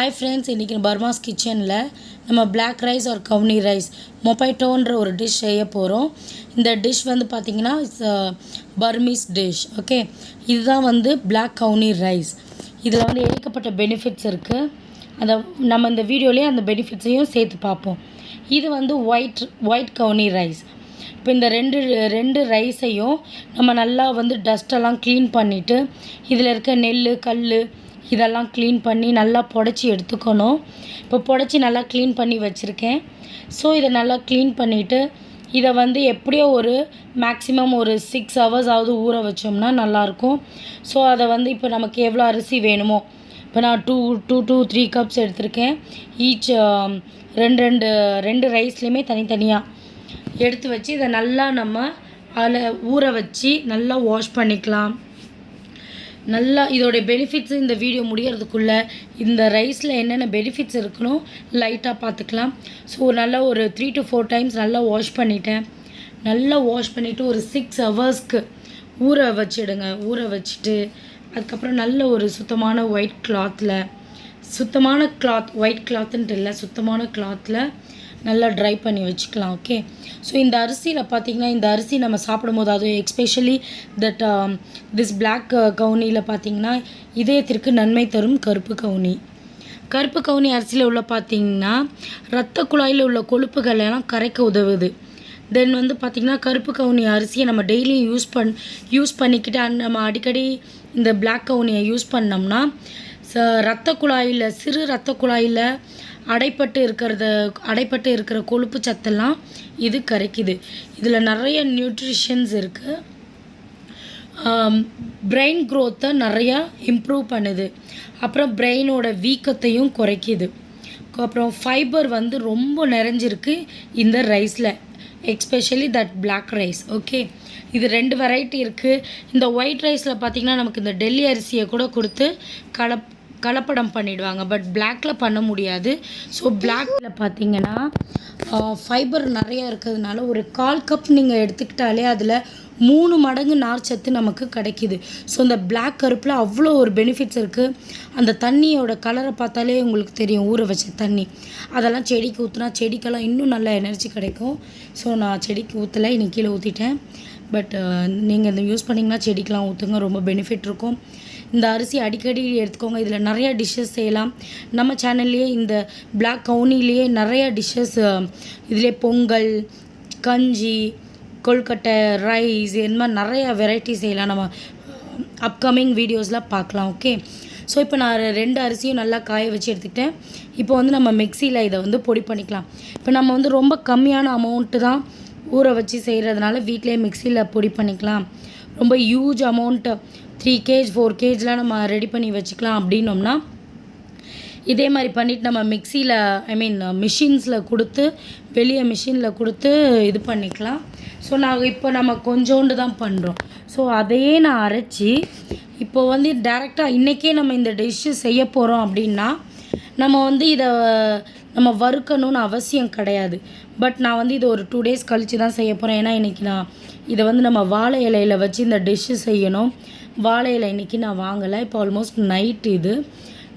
Hi friends இன்றைக்கி பர்மாஸ் கிச்சனில் நம்ம பிளாக் ரைஸ் ஒரு கவுனி ரைஸ் மொபைட்டோன்ற ஒரு டிஷ் செய்ய போகிறோம் இந்த டிஷ் வந்து பார்த்திங்கன்னா பர்மீஸ் டிஷ் ஓகே இதுதான் வந்து பிளாக் கவுனி ரைஸ் இதில் வந்து ஏகப்பட்ட பெனிஃபிட்ஸ் இருக்குது அந்த நம்ம இந்த வீடியோலேயே அந்த பெனிஃபிட்ஸையும் சேர்த்து பார்ப்போம். இது வந்து ஒயிட் ஒயிட் கவுனி ரைஸ் இப்போ இந்த ரெண்டு ரெண்டு ரைஸையும் நம்ம நல்லா வந்து டஸ்ட்டெல்லாம் க்ளீன் பண்ணிவிட்டு இதில் இருக்க நெல் கல் இதெல்லாம் க்ளீன் பண்ணி நல்லா புடச்சி எடுத்துக்கணும். இப்போ புடச்சி நல்லா க்ளீன் பண்ணி வச்சுருக்கேன். ஸோ இதை நல்லா க்ளீன் பண்ணிவிட்டு இதை வந்து எப்படியோ ஒரு மேக்ஸிமம் ஒரு சிக்ஸ் ஹவர்ஸ் ஆகுது ஊற வச்சோம்னா நல்லாயிருக்கும். ஸோ அதை வந்து இப்போ நமக்கு எவ்வளோ அரிசி வேணுமோ இப்போ நான் two two two three cups எடுத்திருக்கேன். ஈச் um, ரெண்டு ரெண்டு ரெண்டு ரைஸ்லேயுமே தனித்தனியாக எடுத்து வச்சு இதை நல்லா நம்ம அதில் ஊற வச்சு நல்லா வாஷ் பண்ணிக்கலாம். நல்லா இதோடைய பெனிஃபிட்ஸ் இந்த வீடியோ முடியறதுக்குள்ளே இந்த ரைஸில் என்னென்ன பெனிஃபிட்ஸ் இருக்குன்னு லைட்டாக பார்த்துக்கலாம் ஸோ நல்லா ஒரு த்ரீ டு ஃபோர் டைம்ஸ் நல்லா வாஷ் பண்ணிட்டேன். நல்லா வாஷ் பண்ணிவிட்டு ஒரு சிக்ஸ் ஹவர்ஸ்க்கு ஊற வச்சிடுங்க. ஊற வச்சுட்டு அதுக்கப்புறம் நல்ல ஒரு சுத்தமான ஒயிட் கிளாத்தில் சுத்தமான கிளாத் ஒயிட் கிளாத்துன்ட்டு இல்லை சுத்தமான கிளாத்தில் நல்லா ட்ரை பண்ணி வச்சுக்கலாம் ஓகே ஸோ இந்த அரிசியில் பார்த்திங்கன்னா இந்த அரிசி நம்ம சாப்பிடும்போது அது especially that this um, black uh, கவுனியில் பார்த்திங்கன்னா இதயத்திற்கு நன்மை தரும் கருப்பு கவுனி. கருப்பு கவுனி அரிசியில் உள்ள பார்த்திங்கன்னா ரத்த குழாயில் உள்ள கொழுப்புகள் எல்லாம் கரைக்க உதவுது. தென் வந்து பார்த்திங்கன்னா கருப்பு கவுனி அரிசியை நம்ம டெய்லியும் யூஸ் பண் யூஸ் பண்ணிக்கிட்டு நம்ம அடிக்கடி இந்த பிளாக் கவுனியை யூஸ் பண்ணோம்னா ச ரத்த குழாயில் சிறு ரத்த குழாயில் அடைப்பட்டு இருக்கிறத அடைப்பட்டு இருக்கிற கொழுப்பு சத்தெல்லாம் இது கரைக்குது. இதில் நிறைய நியூட்ரிஷன்ஸ் இருக்குது பிரெயின் க்ரோத்தை நிறையா இம்ப்ரூவ் பண்ணுது. அப்புறம் பிரெயினோட வீக்கத்தையும் குறைக்குது. அப்புறம் ஃபைபர் வந்து ரொம்ப நிறைஞ்சிருக்கு இந்த ரைஸில் especially that black rice okay இது ரெண்டு வெரைட்டி இருக்குது இந்த ஒயிட் ரைஸில் பார்த்திங்கன்னா நமக்கு இந்த டெல்லி அரிசியை கூட கொடுத்து கலப் கலப்படம் பண்ணிடுவாங்க பட் பிளாக்கில் பண்ண முடியாது. ஸோ பிளாக்ல பார்த்தீங்கன்னா ஃபைபர் நிறைய இருக்கிறதுனால ஒரு கால் கப் நீங்கள் எடுத்துக்கிட்டாலே அதில் மூணு மடங்கு நார்ச்சத்து நமக்கு கிடைக்கிது. ஸோ இந்த பிளாக் கருப்பில் அவ்வளோ ஒரு பெனிஃபிட்ஸ் இருக்குது அந்த தண்ணியோட கலரை பார்த்தாலே உங்களுக்கு தெரியும் ஊற வச்ச தண்ணி. அதெல்லாம் செடிக்கு ஊற்றுனா செடிக்கெல்லாம் இன்னும் நல்ல எனர்ஜி கிடைக்கும். ஸோ நான் செடிக்கு ஊற்றலை இன்னைக்கு கீழே ஊற்றிட்டேன் பட் நீங்கள் இந்த யூஸ் பண்ணிங்கன்னா செடிக்கெலாம் ஊற்றுங்க ரொம்ப பெனிஃபிட் இருக்கும். இந்த அரிசி அடிக்கடி எடுத்துக்கோங்க. இதில் நிறையா டிஷ்ஷஸ் செய்யலாம். நம்ம சேனல்லையே இந்த பிளாக் கவுனிலேயே நிறையா டிஷ்ஷஸ் இதிலே பொங்கல் கஞ்சி கொல்கட்டை ரைஸ் இந்த மாதிரி நிறையா வெரைட்டி செய்யலாம். நம்ம அப்கமிங் வீடியோஸ்லாம் பார்க்கலாம் ஓகே ஸோ இப்போ நான் ரெண்டு அரிசியும் நல்லா காய வச்சு எடுத்துக்கிட்டேன். இப்போ வந்து நம்ம மிக்சியில் இதை வந்து பொடி பண்ணிக்கலாம். இப்போ நம்ம வந்து ரொம்ப கம்மியான அமௌண்ட்டு தான் ஊற வச்சு செய்கிறதுனால வீட்டிலே மிக்சியில் பொடி பண்ணிக்கலாம். ரொம்ப huge amount three kg four கேஜ்லாம் நம்ம ரெடி பண்ணி வச்சுக்கலாம் அப்படின்னோம்னா இதே மாதிரி பண்ணிவிட்டு நம்ம மிக்சியில் ஐ மீன் மிஷின்ஸில் கொடுத்து வெளியே மிஷினில் கொடுத்து இது பண்ணிக்கலாம். ஸோ நாங்கள் இப்போ நம்ம கொஞ்சோண்டு தான் பண்ணுறோம் ஸோ அதையே நான் அரைச்சி இப்போ வந்து டேரெக்டாக இன்றைக்கே நம்ம இந்த டிஷ்ஷு செய்ய போகிறோம் அப்படின்னா நம்ம வந்து இதை நம்ம வறுக்கணும்னு அவசியம் கிடையாது. பட் நான் வந்து இது ஒரு டூ டேஸ் கழித்து தான் செய்ய போகிறேன் ஏன்னா இன்றைக்கி நான் இதை வந்து நம்ம வாழை இலையில் வச்சு இந்த டிஷ்ஷு செய்யணும். வாழை இலை இன்றைக்கி நான் வாங்கலை. இப்போ ஆல்மோஸ்ட் நைட் இது.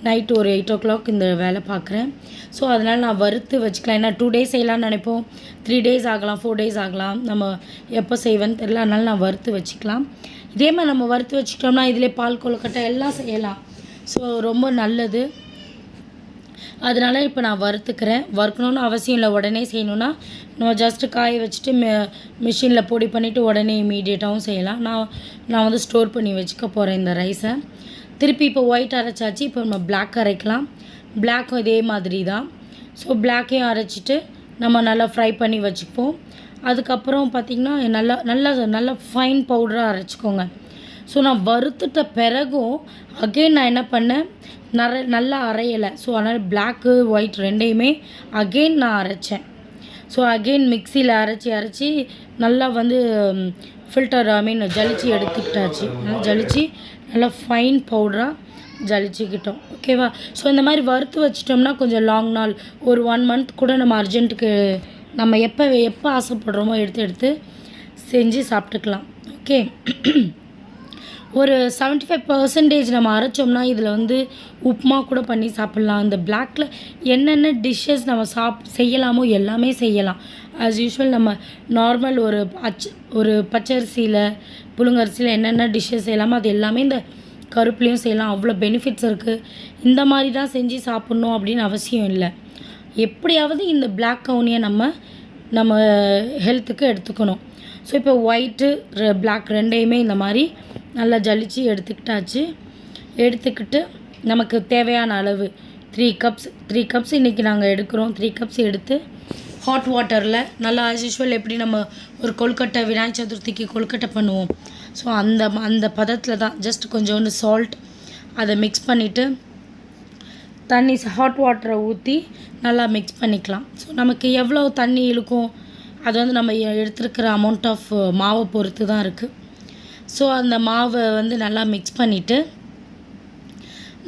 நைட் ஒரு எயிட் ஓ கிளாக் இந்த வேலை பார்க்குறேன் ஸோ அதனால் நான் வறுத்து வச்சுக்கலாம். ஏன்னா டூ டேஸ் செய்யலாம்னு நினைப்போம். த்ரீ டேஸ் ஆகலாம் ஃபோர் டேஸ் ஆகலாம். நம்ம எப்போ செய்வேன்னு தெரில அதனால் நான் வறுத்து வச்சுக்கலாம். இதே மாதிரி நம்ம வறுத்து வச்சுக்கிட்டோம்னா இதிலே பால் கொழுக்கட்டை எல்லாம் செய்யலாம். ஸோ ரொம்ப நல்லது. அதனால் இப்போ நான் வறுத்துக்கிறேன். வறுக்கணும்னு அவசியம் இல்லை. உடனே செய்யணுன்னா நம்ம ஜஸ்ட்டு காய வச்சுட்டு மி மிஷினில் பொடி பண்ணிவிட்டு உடனே இமீடியட்டாகவும் செய்யலாம். நான் நான் வந்து ஸ்டோர் பண்ணி வச்சுக்க போகிறேன் இந்த ரைஸை திருப்பி இப்போ ஒயிட் அரைச்சாச்சு. இப்போ நம்ம பிளாக் அரைக்கலாம். பிளாக்கும் இதே மாதிரி தான். ஸோ பிளாக்கையும் அரைச்சிட்டு நம்ம நல்லா ஃப்ரை பண்ணி வச்சுப்போம். அதுக்கப்புறம் பார்த்திங்கன்னா நல்லா நல்லா நல்லா ஃபைன் பவுடராக அரைச்சிக்கோங்க. ஸோ நான் வறுத்துட்ட பிறகும் அகெயின் நான் என்ன பண்ணேன்? நிற நல்லா அரையலை. ஸோ அதனால் பிளாக்கு ஒயிட் ரெண்டையுமே அகெயின் நான் அரைச்சேன். ஸோ அகெயின் மிக்சியில் அரைச்சி அரைச்சி நல்லா வந்து ஃபில்டர் ஐ மீன் ஜலிச்சு எடுத்துக்கிட்டாச்சு. ஜலிச்சு நல்லா ஃபைன் பவுடராக ஜலிச்சுக்கிட்டோம். ஓகேவா ஸோ இந்த மாதிரி வறுத்து வச்சிட்டோம்னா கொஞ்சம் லாங் நாள் ஒரு ஒன் மந்த் கூட நம்ம அர்ஜென்ட்டுக்கு நம்ம எப்போ எப்போ ஆசைப்படுறோமோ எடுத்து எடுத்து செஞ்சு சாப்பிட்டுக்கலாம். ஓகே ஒரு 75% ஃபைவ் பர்சன்டேஜ் நம்ம அரைச்சோம்னா இதில் வந்து உப்புமா கூட பண்ணி சாப்பிட்லாம். அந்த பிளாக்ல என்னென்ன டிஷ்ஷஸ் நம்ம சாப் செய்யலாமோ எல்லாமே செய்யலாம். ஆஸ் யூஷுவல் நம்ம நார்மல் ஒரு அச் ஒரு பச்சரிசியில் புழுங்கரிசியில் என்னென்ன டிஷ்ஷஸ் செய்யலாமோ அது எல்லாமே இந்த கருப்புலேயும் செய்யலாம். அவ்வளோ பெனிஃபிட்ஸ் இருக்குது இந்த மாதிரி தான் செஞ்சு சாப்பிட்ணும் அப்படின்னு அவசியம் இல்லை. எப்படியாவது இந்த பிளாக் கவுனியை நம்ம நம்ம ஹெல்த்துக்கு எடுத்துக்கணும். ஸோ இப்போ ஒயிட்டு பிளாக் ரெண்டையுமே இந்த மாதிரி நல்லா ஜலிச்சு எடுத்துக்கிட்டாச்சு. எடுத்துக்கிட்டு நமக்கு தேவையான அளவு த்ரீ கப்ஸ் த்ரீ கப்ஸ் இன்றைக்கி நாங்கள் எடுக்கிறோம். த்ரீ கப்ஸ் எடுத்து ஹாட் வாட்டரில் நல்லா ஆஸ் யூஷுவல் எப்படி நம்ம ஒரு கொழுக்கட்டை விநாயகர் சதுர்த்திக்கு கொழுக்கட்டை பண்ணுவோம். ஸோ அந்த அந்த பதத்தில் தான் ஜஸ்ட் கொஞ்சோண்டு சால்ட் அதை மிக்ஸ் பண்ணிவிட்டு தண்ணி ஹாட் வாட்டரை ஊற்றி நல்லா மிக்ஸ் பண்ணிக்கலாம். ஸோ நமக்கு எவ்வளோ தண்ணி இழுக்கும்? அது வந்து நம்ம எடுத்துருக்கிற எடுத்திருக்கிற அமௌண்ட் ஆஃப் மாவை பொறுத்து தான் இருக்குது ஸோ அந்த மாவை வந்து நல்லா மிக்ஸ் பண்ணிவிட்டு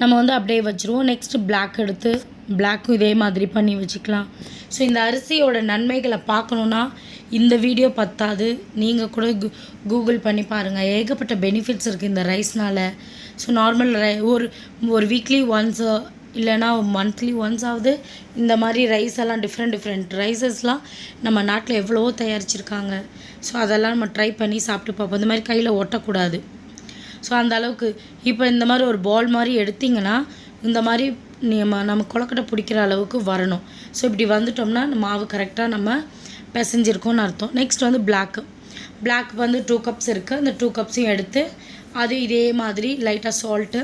நம்ம வந்து அப்படியே வச்சுருவோம். நெக்ஸ்ட்டு பிளாக் எடுத்து பிளாக்கும் இதே மாதிரி பண்ணி வச்சுக்கலாம். ஸோ இந்த அரிசியோட நன்மைகளை பார்க்கணுன்னா இந்த வீடியோ பத்தாது. நீங்கள் கூட கூ கூகுள் பண்ணி பாருங்கள் ஏகப்பட்ட பெனிஃபிட்ஸ் இருக்குது இந்த ரைஸ்னால் ஸோ நார்மல் ரை ஒரு ஒரு வீக்லி ஒன்ஸ் இல்லைன்னா மந்த்லி ஒன்ஸ் ஆகுது இந்த மாதிரி ரைஸ் எல்லாம் டிஃப்ரெண்ட் டிஃப்ரெண்ட் ரைஸஸ்லாம் நம்ம நாட்டில் எவ்வளவோ தயாரிச்சிருக்காங்க. ஸோ அதெல்லாம் நம்ம ட்ரை பண்ணி சாப்பிட்டு பார்ப்போம். இந்த மாதிரி கையில் ஒட்டக்கூடாது ஸோ அந்த அளவுக்கு இப்போ இந்த மாதிரி ஒரு பால் மாதிரி எடுத்திங்கன்னா இந்த மாதிரி நம்ம நம்ம கொழக்கட்டை பிடிக்கிற அளவுக்கு வரணும். ஸோ இப்படி வந்துட்டோம்னா மாவு கரெக்டாக நம்ம பிசைஞ்சிருக்கோம்னு அர்த்தம். நெக்ஸ்ட் வந்து பிளாக்கு பிளாக் வந்து டூ கப்ஸ் இருக்குது அந்த டூ கப்ஸையும் எடுத்து அது இதே மாதிரி லைட்டாக சால்ட்டு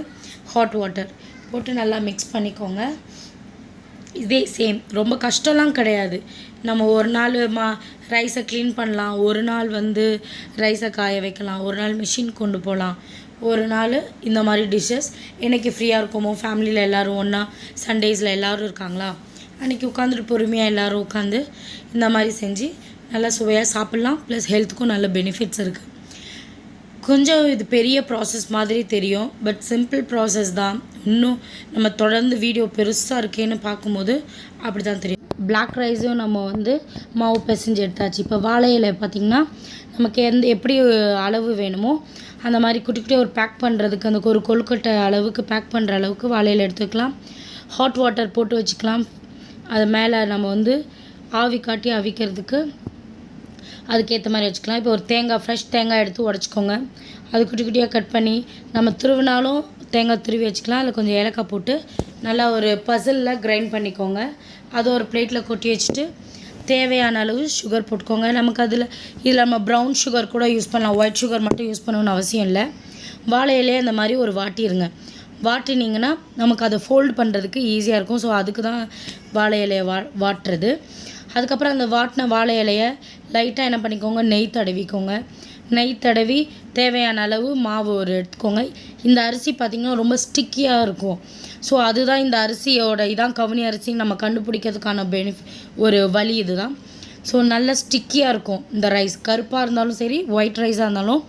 ஹாட் வாட்டர் போட்டு நல்லா மிக்ஸ் பண்ணிக்கோங்க. இதே சேம் ரொம்ப கஷ்டம்லாம் கிடையாது. நம்ம ஒரு நாள் மா ரைஸை க்ளீன் பண்ணலாம். ஒரு நாள் வந்து ரைஸை காய வைக்கலாம். ஒரு நாள் மிஷின் கொண்டு போகலாம் ஒரு நாள் இந்த மாதிரி டிஷ்ஷஸ் என்னைக்கு ஃப்ரீயாக இருக்குமோ ஃபேமிலியில் எல்லோரும் ஒன்றா சண்டேஸில் எல்லோரும் இருக்காங்களா? அன்றைக்கி உட்காந்துட்டு பொறுமையாக எல்லோரும் உட்காந்து இந்த மாதிரி செஞ்சு நல்லா சுவையாக சாப்பிட்லாம். ப்ளஸ் ஹெல்த்துக்கும் நல்ல பெனிஃபிட்ஸ் இருக்குது கொஞ்சம் இது பெரிய ப்ராசஸ் மாதிரி தெரியும் பட் சிம்பிள் ப்ராசஸ் தான். இன்னும் நம்ம தொடர்ந்து வீடியோ பெருசாக இருக்கேன்னு பார்க்கும்போது அப்படி தான் தெரியும் பிளாக் ரைஸும் நம்ம வந்து மாவு பிசைஞ்சு எடுத்தாச்சு. இப்போ வாழை இலை பார்த்திங்கன்னா நமக்கு எந்த எப்படி அளவு வேணுமோ அந்த மாதிரி குட்டி குட்டி ஒரு பேக் பண்ணுறதுக்கு அந்த ஒரு கொழுக்கட்டை அளவுக்கு பேக் பண்ணுற அளவுக்கு வாழையில் எடுத்துக்கலாம். ஹாட் வாட்டர் போட்டு வச்சுக்கலாம். அது மேலே நம்ம வந்து ஆவி காட்டி அவிக்கிறதுக்கு அதுக்கேற்ற மாதிரி வச்சுக்கலாம். இப்போ ஒரு தேங்காய் ஃப்ரெஷ் தேங்காய் எடுத்து உடச்சிக்கோங்க. அது குட்டி குட்டியாக கட் பண்ணி நம்ம திருவினாலும் தேங்காய் துருவி வச்சுக்கலாம். அதில் கொஞ்சம் ஏலக்காய் போட்டு நல்லா ஒரு பசிலில் கிரைண்ட் பண்ணிக்கோங்க. அதை ஒரு பிளேட்டில் கொட்டி வச்சுட்டு தேவையான அளவு சுகர் போட்டுக்கோங்க. நமக்கு அதில் இதில் நம்ம ப்ரௌன் சுகர் கூட யூஸ் பண்ணலாம். ஒயிட் சுகர் மட்டும் யூஸ் பண்ணணும்னு அவசியம் இல்லை. வாழை அந்த மாதிரி ஒரு வாட்டிடுங்க வாட்டினீங்கன்னா நமக்கு அதை ஃபோல்டு பண்ணுறதுக்கு ஈஸியாக இருக்கும். ஸோ அதுக்கு தான் வாழை இலையை வா வாட்டுறது. அதுக்கப்புறம் அந்த வாட்டின வாழை இலையை லைட்டாக என்ன பண்ணிக்கோங்க நெய் தடவிக்கோங்க. நெய் தடவி தேவையான அளவு மாவு ஒரு எடுத்துக்கோங்க. இந்த அரிசி பார்த்திங்கன்னா ரொம்ப ஸ்டிக்கியாக இருக்கும். ஸோ அதுதான் இந்த அரிசியோட இதான் கவுனி அரிசி நம்ம கண்டுபிடிக்கிறதுக்கான பெனிஃபிட் ஒரு வழி இதுதான். ஸோ நல்ல ஸ்டிக்கியாக இருக்கும் இந்த ரைஸ் கருப்பாக இருந்தாலும் சரி ஒயிட் ரைஸாக இருந்தாலும்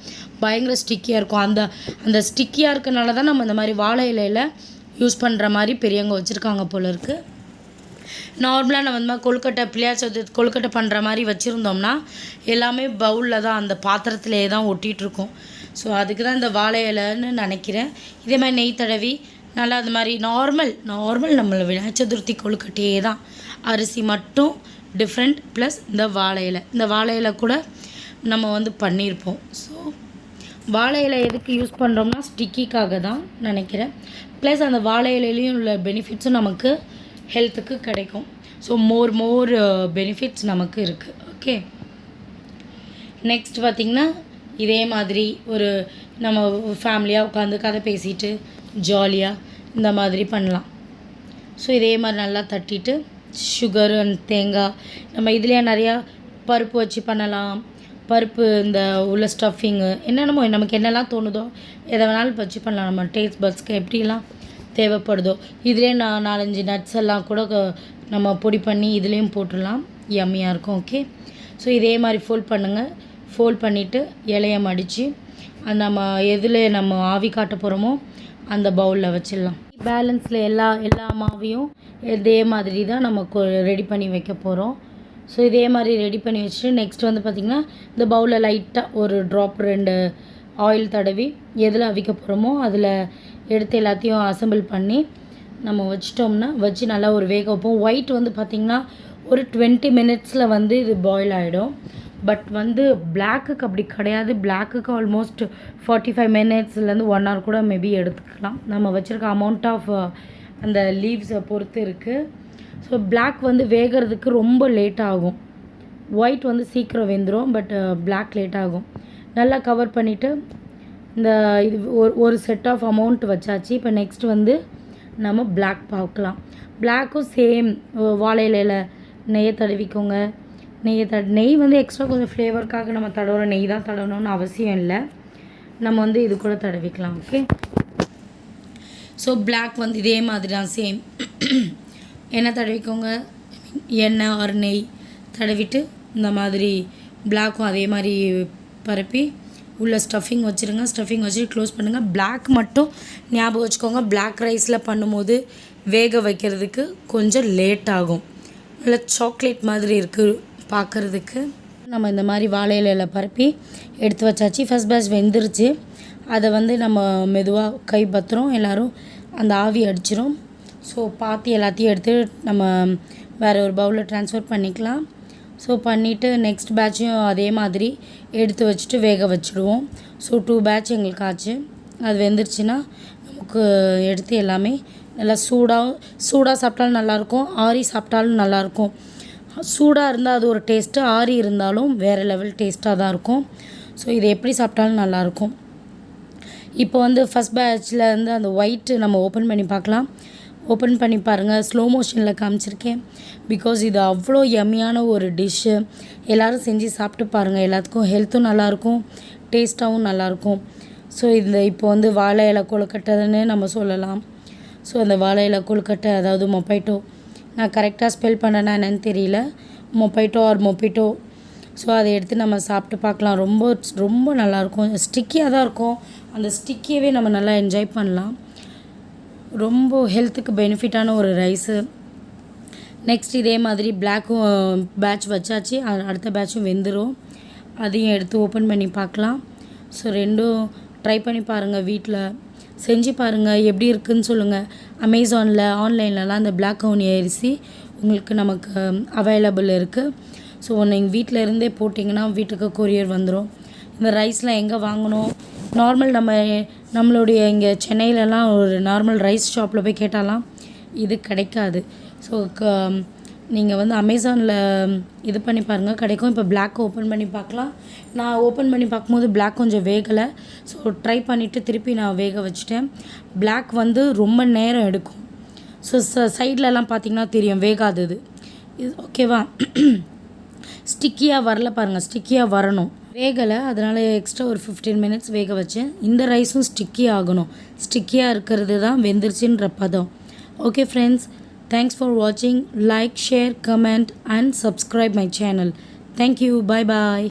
பயங்கர ஸ்டிக்கியாக இருக்கும். அந்த அந்த ஸ்டிக்கியாக இருக்கனால தான் நம்ம இந்த மாதிரி வாழை இலையில் யூஸ் பண்ணுற மாதிரி பெரியவங்க வச்சுருக்காங்க போல இருக்குது நார்மலாக நம்ம இந்த மாதிரி கொழுக்கட்டை பிள்ளையார் சதுர்த்தி கொழுக்கட்டை பண்ணுற மாதிரி வச்சுருந்தோம்னா எல்லாமே பவுலில் தான் அந்த பாத்திரத்திலே தான் ஒட்டிகிட்டுருக்கும் ஸோ அதுக்கு தான் இந்த வாழை இலைன்னு நினைக்கிறேன். இதே மாதிரி நெய் தடவி நல்லா அது மாதிரி நார்மல் நார்மல் நம்மளை விநாயகர் சதுர்த்தி கொழுக்கட்டையே தான். அரிசி மட்டும் டிஃப்ரெண்ட் ப்ளஸ் இந்த வாழை இலை. இந்த வாழை இலை கூட நம்ம வந்து பண்ணியிருப்போம். ஸோ வாழை இலை எதுக்கு யூஸ் பண்ணுறோம்னா ஸ்டிக்கிக்காக தான் நினைக்கிறேன். ப்ளஸ் அந்த வாழை இலையிலையும் உள்ள பெனிஃபிட்ஸும் நமக்கு ஹெல்த்துக்கு கிடைக்கும். ஸோ மோர் மோர் பெனிஃபிட்ஸ் நமக்கு இருக்குது ஓகே நெக்ஸ்ட் பார்த்திங்கன்னா இதே மாதிரி ஒரு நம்ம ஃபேமிலியாக உட்காந்து கதை பேசிட்டு ஜாலியாக இந்த மாதிரி பண்ணலாம். ஸோ இதே மாதிரி நல்லா தட்டிட்டு சுகர் அண்ட் தேங்காய் நம்ம இதுலேயே நிறையா பருப்பு வச்சு பண்ணலாம். பருப்பு இந்த உள்ள ஸ்டஃபிங்கு என்னென்னமோ நமக்கு என்னெல்லாம் தோணுதோ எதை வேணாலும் வச்சு பண்ணலாம். நம்ம டேஸ்ட் பட்ஸ்க்கு எப்படிலாம் தேவைப்படுதோ. இதுலேயே நான் நாலஞ்சு நட்ஸ் எல்லாம் கூட நம்ம பொடி பண்ணி இதுலேயும் போட்டுடலாம். யம்மியாக இருக்கும் ஓகே ஸோ இதே மாதிரி ஃபோல்ட் பண்ணுங்கள் ஃபோல்ட் பண்ணிவிட்டு இலைய மடித்து அது நம்ம எதில் நம்ம ஆவி காட்ட போகிறோமோ அந்த பவுலில் வச்சிடலாம். பேலன்ஸில் எல்லா எல்லா மாவையும் இதே மாதிரி தான் நம்ம ரெடி பண்ணி வைக்க போகிறோம் ஸோ இதே மாதிரி ரெடி பண்ணி வச்சுட்டு நெக்ஸ்ட் வந்து பார்த்திங்கன்னா இந்த பவுலில் லைட்டாக ஒரு ட்ராப் ரெண்டு ஆயில் தடவி எதில் அவிக்க போகிறோமோ அதில் எடுத்து எல்லாத்தையும் அசெம்பிள் பண்ணி நம்ம வச்சிட்டோம்னா வச்சு நல்லா ஒரு வேக வைப்போம். ஒயிட் வந்து பார்த்திங்கன்னா ஒரு டுவெண்ட்டி மினிட்ஸில் வந்து இது பாயில் ஆகிடும் பட் வந்து பிளாக்குக்கு அப்படி கிடையாது. பிளாக்குக்கு ஆல்மோஸ்ட் ஃபார்ட்டி ஃபைவ் மினிட்ஸ்லேருந்து ஒன் ஹவர் கூட மேபி எடுத்துக்கலாம். நம்ம வச்சுருக்க அமௌண்ட் ஆஃப் uh, அந்த லீவ்ஸை பொறுத்து இருக்குது ஸோ பிளாக் வந்து வேகிறதுக்கு ரொம்ப லேட் ஆகும். ஒயிட் வந்து சீக்கிரம் வெந்துடும் பட் பிளாக் லேட் ஆகும். நல்லா கவர் பண்ணிவிட்டு இந்த இது ஒரு ஒரு செட் ஆஃப் அமௌண்ட் வச்சாச்சு. இப்போ நெக்ஸ்ட் வந்து நம்ம பிளாக் பார்க்கலாம். பிளாக்கும் சேம் வாழை இலையில் நெய்யை தடவிக்கோங்க. நெய்யை தட நெய் வந்து எக்ஸ்ட்ரா கொஞ்சம் ஃப்ளேவருக்காக நம்ம தடவுற நெய் தான் தடவணும்னு அவசியம் இல்லை. நம்ம வந்து இது கூட தடவிக்கலாம் ஓகே ஸோ பிளாக் வந்து இதே மாதிரி தான் சேம் எண்ணெய் தடவிக்கோங்க. எண்ணெய் ஆறு நெய் தடவிட்டு இந்த மாதிரி பிளாக்கும் அதே மாதிரி பரப்பி உள்ள ஸ்டஃபிங் வச்சுருங்க. ஸ்டஃபிங் வச்சு க்ளோஸ் பண்ணுங்கள் பிளாக் மட்டும் ஞாபகம் வச்சுக்கோங்க. பிளாக் ரைஸில் பண்ணும்போது வேக வைக்கிறதுக்கு கொஞ்சம் லேட் ஆகும். நல்ல சாக்லேட் மாதிரி இருக்குது பார்க்குறதுக்கு நம்ம இந்த மாதிரி வாழை இலையில பரப்பி எடுத்து வச்சாச்சு. ஃபஸ்ட் பேட்ச் வெந்துருச்சு. அதை வந்து நம்ம மெதுவாக கை பத்துறோம். எல்லோரும் அந்த ஆவி அடிச்சிரும். ஸோ பார்த்து எல்லாத்தையும் எடுத்து நம்ம வேறு ஒரு பவுலில் ட்ரான்ஸ்ஃபர் பண்ணிக்கலாம். ஸோ பண்ணிவிட்டு நெக்ஸ்ட் பேட்சையும் அதே மாதிரி எடுத்து வச்சுட்டு வேக வச்சுடுவோம். ஸோ டூ பேட்ச் எங்களுக்கு ஆச்சு. அது வெந்துருச்சுன்னா நமக்கு எடுத்து எல்லாமே நல்லா சூடாக சூடாக சாப்பிட்டாலும் நல்லாயிருக்கும் ஆறி சாப்பிட்டாலும் நல்லாயிருக்கும். சூடாக இருந்தால் அது ஒரு டேஸ்ட்டு ஆறி இருந்தாலும் வேறு லெவல் டேஸ்ட்டாக தான் இருக்கும். ஸோ இது எப்படி சாப்பிட்டாலும் நல்லாயிருக்கும். இப்போ வந்து ஃபஸ்ட் பேட்சில் வந்து அந்த ஒயிட்டு நம்ம ஓப்பன் பண்ணி பார்க்கலாம். ஓப்பன் பண்ணி பாருங்கள் ஸ்லோ மோஷனில் காமிச்சிருக்கேன். பிகாஸ் இது அவ்வளோ எம்மியான ஒரு டிஷ்ஷு எல்லோரும் செஞ்சு சாப்பிட்டு பாருங்கள் எல்லாத்துக்கும் ஹெல்த்தும் நல்லாயிருக்கும் டேஸ்ட்டாகவும் நல்லாயிருக்கும் ஸோ இந்த இப்போ வந்து வாழை இலை கொழுக்கட்டைன்னு நம்ம சொல்லலாம். ஸோ அந்த வாழை இலை கொழுக்கட்டை அதாவது மொப்பைட்டோ நான் கரெக்டாக ஸ்பெல் பண்ணேன்னா என்னன்னு தெரியல. மொப்பைட்டோ ஆர் மொப்பிட்டோ ஸோ அதை எடுத்து நம்ம சாப்பிட்டு பார்க்கலாம். ரொம்ப ரொம்ப நல்லாயிருக்கும் ஸ்டிக்கியாக தான் இருக்கும். அந்த ஸ்டிக்கியவே நம்ம நல்லா என்ஜாய் பண்ணலாம். ரொம்ப ஹெல்த்துக்கு பெனிஃபிட்டான ஒரு ரைஸு நெக்ஸ்ட் இதே மாதிரி பிளாக்கும் பேட்ச் வச்சாச்சு. அடுத்த பேட்சும் வெந்துடும் அதையும் எடுத்து ஓப்பன் பண்ணி பார்க்கலாம். ஸோ ரெண்டும் ட்ரை பண்ணி பாருங்கள் வீட்டில் செஞ்சு பாருங்கள் எப்படி இருக்குன்னு சொல்லுங்கள் அமேசானில் ஆன்லைன்லலாம் அந்த பிளாக் கவுனி அரிசி உங்களுக்கு நமக்கு அவைலபிள் இருக்குது ஸோ எங்கள் வீட்டில் இருந்தே போட்டிங்கன்னா வீட்டுக்கு கொரியர் வந்துடும் இந்த ரைஸ்லாம் எங்கே வாங்கணும்? நார்மல் நம்ம நம்மளுடைய இங்கே சென்னையிலலாம் ஒரு நார்மல் ரைஸ் ஷாப்பில் போய் கேட்டாலாம் இது கிடைக்காது. ஸோ க நீங்கள் வந்து அமேசானில் இது பண்ணி பாருங்கள் கிடைக்கும். இப்போ பிளாக் ஓப்பன் பண்ணி பார்க்கலாம். நான் ஓப்பன் பண்ணி பார்க்கும்போது பிளாக் கொஞ்சம் வேகலை. ஸோ ட்ரை பண்ணிவிட்டு திருப்பி நான் வேக வச்சுட்டேன். பிளாக் வந்து ரொம்ப நேரம் எடுக்கும். ஸோ ச சைட்லலாம் பார்த்தீங்கன்னா தெரியும் வேகாதது. இது ஓகேவா ஸ்டிக்கியாக வரல பாருங்கள் ஸ்டிக்கியாக வரணும். வேகலை அதனால் எக்ஸ்ட்ரா ஒரு ஃபிஃப்டீன் மினிட்ஸ் வேக வச்சேன். இந்த ரைஸும் ஸ்டிக்கி ஆகணும். ஸ்டிக்கியாக இருக்கிறது தான் வெந்துருச்சுன்ற பதம். ஓகே ஃப்ரெண்ட்ஸ் தேங்க்ஸ் ஃபார் வாட்சிங் like share comment and subscribe my channel thank you bye bye